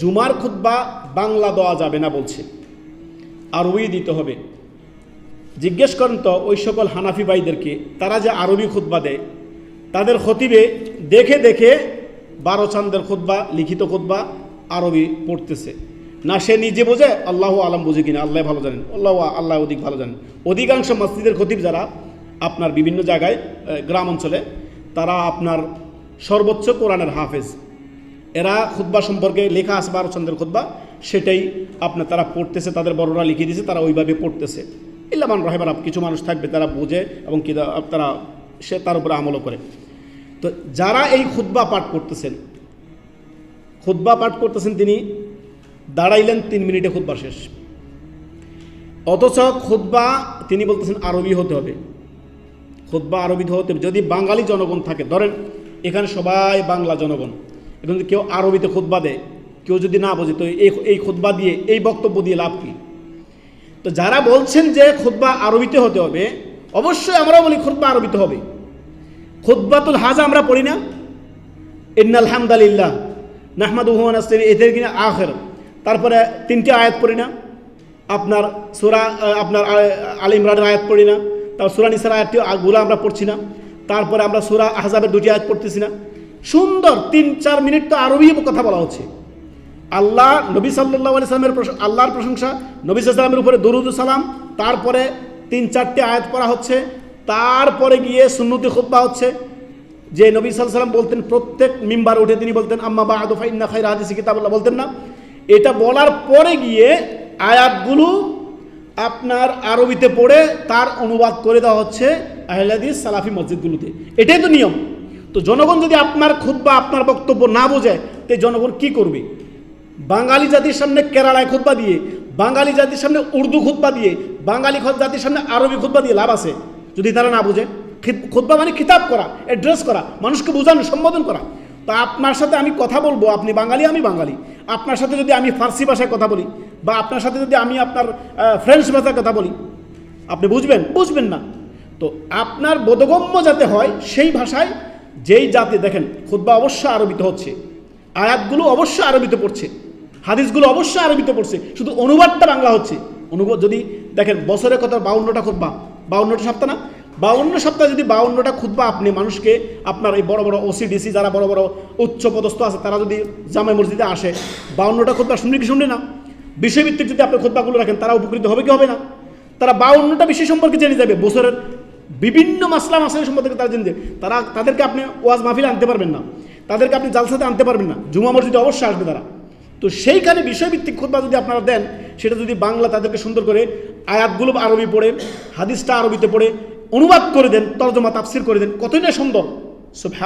জুমার খুতবা বাংলা দেওয়া যাবে না বলছে। আরবি দিতে হবে। জিজ্ঞেস করেন তো ওই সকল হানাফি ভাইদেরকে, তারা যে আরবি খুতবা দেয়, তাদের খতিবে দেখে দেখে বারো চান্দের খুতবা, লিখিত খুতবা আরবি পড়তেছে। না, সে নিজে বোঝে, আল্লাহ আলম বুঝে কিনা, আল্লাহ ভালো জানেন। আল্লাহ আল্লাহ অধিক ভালো জানেন। অধিকাংশ মসজিদের খতিব যারা, আপনার বিভিন্ন জায়গায় গ্রাম অঞ্চলে, তারা আপনার সর্বোচ্চ কোরআনের হাফেজ। এরা খুতবা সম্পর্কে লেখা আছে বারো চন্দ্রের খুতবা, সেটাই আপনার তারা পড়তেছে, তাদের বড়রা লিখে দিয়েছে, তারা ওইভাবে পড়তেছে। ইল্লামান রহেবার কিছু মানুষ থাকবে, তারা বোঝে এবং কি তারা সে তার উপরে আমলও করে। তো যারা এই খুতবা পাঠ করতেছেন, খুতবা পাঠ করতেছেন তিনি, দাঁড়াইলেন তিন মিনিটে খুতবা শেষ। অথচ খুতবা, তিনি বলতেছেন আরবি হতে হবে। খুতবা আরবি হতে হবে। যদি বাঙালি জনগণ থাকে, ধরেন এখানে সবাই বাংলা জনগণ। এখন যদি কেউ আরবিতে খুতবা দেয়, কেউ যদি না বোঝে, তো এই এই খুতবা দিয়ে, এই বক্তব্য দিয়ে লাভ কি? তো যারা বলছেন যে খুতবা আরবিতে হতে হবে, অবশ্যই আমরাও বলি খুতবা আরবিতে হবে। খুতবাতুল হাজা আমরা পড়ি না। ইন্নাল হামদালিল্লাহ নাহমাদ উহমান আসতেন এদের কিনা আখের। তারপরে তিনটে আয়াত পড়ি না। আপনার সুরা আপনার আল ইমরানের আয়াত পড়ি না। তারপর সুরা নিসার আয়াতটি গুলা আমরা পড়ছি না। তারপরে আমরা সুরা আহজাবের দুটি আয়াত পড়তেছি না। সুন্দর তিন, চার মিনিট তো আরবি কথা বলা হচ্ছে। আল্লাহ নবী সাল্লাহ আলি সাল্লামের প্রশ- আল্লাহর প্রশংসা, নবী সাল্লামের উপরে দরুদ সালাম, তারপরে তিন, চারটে আয়াত পড়া হচ্ছে, তারপরে গিয়ে সুন্নতি খুতবা হচ্ছে। যে নবী সাল্লাম বলতেন, প্রত্যেক মিম্বার উঠে তিনি বলতেন, আম্মা বা আদফা ইন্না খাই হাদিস কিতাবুল্লাহ বলতেন না। এটা বলার পরে গিয়ে আয়াতগুলো আপনার আরবিতে পড়ে তার অনুবাদ করে দেওয়া হচ্ছে আহলাদিস সালাফি মসজিদগুলোতে। এটাই তো নিয়ম। তো জনগণ যদি আপনার খুতবা আপনার বক্তব্য না বোঝে, তো জনগণ কি করবে? বাঙালি জাতির সামনে কেরালায় খুতবা দিয়ে, বাঙালি জাতির সামনে উর্দু খুতবা দিয়ে, বাঙালি জাতির সামনে আরবি খুতবা দিয়ে লাভ আছে? যদি তারা না বোঝে খুতবা মানে খিতাব করা অ্যাড্রেস করা, মানুষকে বোঝানো, সম্বোধন করা। তা আপনার সাথে আমি কথা বলব, আপনি বাঙালি, আমি বাঙালি। আপনার সাথে যদি আমি ফার্সি ভাষায় কথা বলি, বা আপনার সাথে যদি আমি আপনার ফ্রেঞ্চ ভাষায় কথা বলি, আপনি বুঝবেন? বুঝবেন না। তো আপনার বোধগম্য যাতে হয়, সেই ভাষায় যেই জাতি, দেখেন খুদ্া অবশ্যই আরবিতে হচ্ছে, আয়াতগুলো অবশ্যই আরবিতে পড়ছে, হাদিসগুলো অবশ্যই আরবিতে পড়ছে, শুধু অনুবাদটা বাংলা হচ্ছে। অনুবাদ যদি দেখেন, বছরের কথা বাউন্নটা খুদ্া বাউন্নটা সপ্তাহ না, বাউন্ন সপ্তাহে যদি বাউন্নটা খুদ্া আপনি, মানুষকে আপনার এই বড় বড় ওসিডিসি যারা বড় বড় উচ্চ পদস্থ আছে, তারা যদি জামে মসজিদে আসে, বাউন্নটা খুদ্া শুনবে কি শুনবে না? বিষয়ভিত্তিক যদি আপনি খুদ্াগুলো রাখেন, তারা উপকৃত হবে কি হবে না? তারা বাউন্নটা বিষয় সম্পর্কে জেনে যাবে, বছরের বিভিন্ন মাসলা মাসাইল সম্পর্কে তারা জেনে তারা তাদেরকে আপনি ওয়াজ মাহফিল আনতে পারবেন না। তাদেরকে আপনি জালসাতে আনতে পারবেন না। জুমা মসজিদে অবশ্যই আসবে তারা। তো সেইখানে বিষয়ভিত্তিক খোদবা যদি আপনারা দেন, সেটা যদি বাংলা তাদেরকে সুন্দর করে আয়াতগুলো আরবি পড়ে, হাদিসটা আরবিতে পড়ে অনুবাদ করে দেন, তর্জমা তাফসির করে দেন, কতই না সুন্দর সুবহান